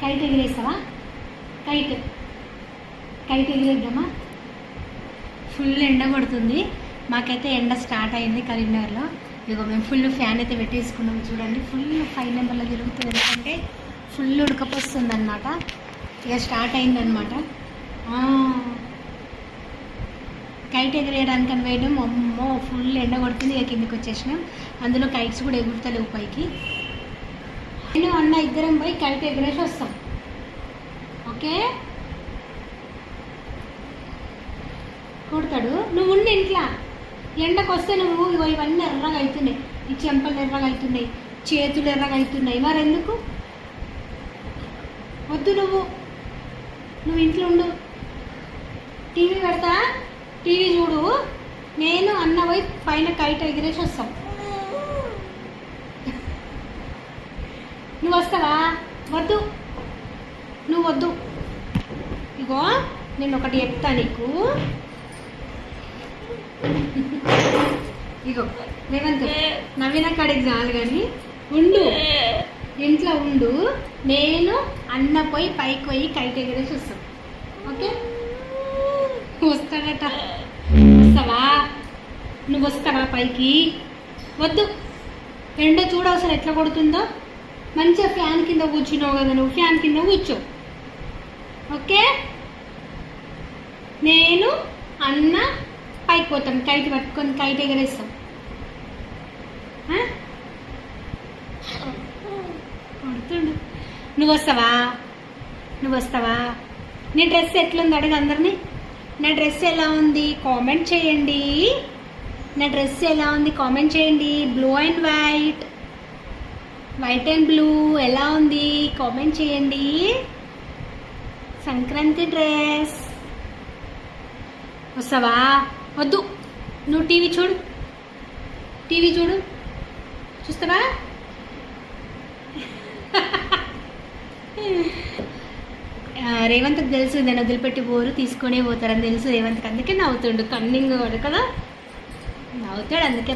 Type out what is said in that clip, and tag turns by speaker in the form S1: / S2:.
S1: Kite ఎగిరేస్తావా kite kite ఎగిరేద్దామా? Full ఎండ కొడుతుంది. మాకైతే ఎండ స్టార్ట్ అయింది కరీంనగర్లో. ఇదిగో మేము ఫుల్ ఫ్యాన్ అయితే పెట్టేసుకున్నాం చూడండి. ఫుల్ ఫైవ్ నెంబర్లో తిరుగుతుంది. ఎందుకంటే ఫుల్ ఉడకపోస్తుంది అనమాట ఇక స్టార్ట్ అయిందనమాట కైట్ ఎగిరేయడానికి అని వేయడం అమ్మో ఫుల్ ఎండ కొడుతుంది. ఇక కిందకి వచ్చేసినాం. అందులో కైట్స్ కూడా ఎగురుతలేవు పైకి. నేను అన్న ఇద్దరం పోయి కలిపి ఎగరేసి వస్తాం. ఓకే? కొడతాడు. నువ్వు ఉండి ఇంట్లో. ఎండకు వస్తే నువ్వు ఇవన్నీ ఎర్రగా అవుతున్నాయి ఈ చెంపలు ఎర్రగా అవుతున్నాయి చేతులు ఎర్రగా అవుతున్నాయి మరెందుకు? వద్దు నువ్వు. నువ్వు ఇంట్లో ఉండు. టీవీ పెడతా? టీవీ చూడు. నేను అన్న పోయి పైన కైట్ ఎగిరేసి వస్తాం. నువ్వు వస్తావా? వద్దు. నువ్వు వద్దు. ఇగో నేను ఒకటి చెప్తా నీకు. ఇగో రేవంత్ నవీన కాడికి చాలు కానీ ఉండు. ఇంట్లో ఉండు. నేను అన్న పోయి పైకి పోయి కైట్ ఎగరేసి వస్తాం ఓకే? వస్తాడట. వస్తావా? నువ్వు వస్తావా పైకి? వద్దు. ఎండ చూడు అసలు ఎట్లా కొడుతుందో. మంచిగా ఫ్యాన్ కింద కూర్చున్నావు కదా నువ్వు ఫ్యాన్ కింద కూర్చో. ఓకే? నేను అన్న పైకి పోతాం. కైట్ పట్టుకొని కైట్ ఎగరేస్తాం. కొడుతుండు నువ్వు వస్తావా? నువ్వు వస్తావా? నీ డ్రెస్ ఎట్లుంది అడగ అందరినీ. నా డ్రెస్ ఎలా ఉంది? కామెంట్ చేయండి. నా డ్రెస్ ఎలా ఉంది? కామెంట్ చేయండి. Blue and white. White and blue ఎలా ఉంది? కామెంట్ చేయండి. సంక్రాంతి డ్రెస్. వస్తావా? వద్దు. నువ్వు టీవీ చూడు. టీవీ చూడు. చూస్తావా? రేవంత్కి తెలుసు నేను వదిలిపెట్టి పోరు తీసుకొనే పోతారని తెలుసు రేవంత్కి. అందుకే నవ్వుతుండు. కన్నింగ్ కదా? నవ్వుతాడు అందుకే.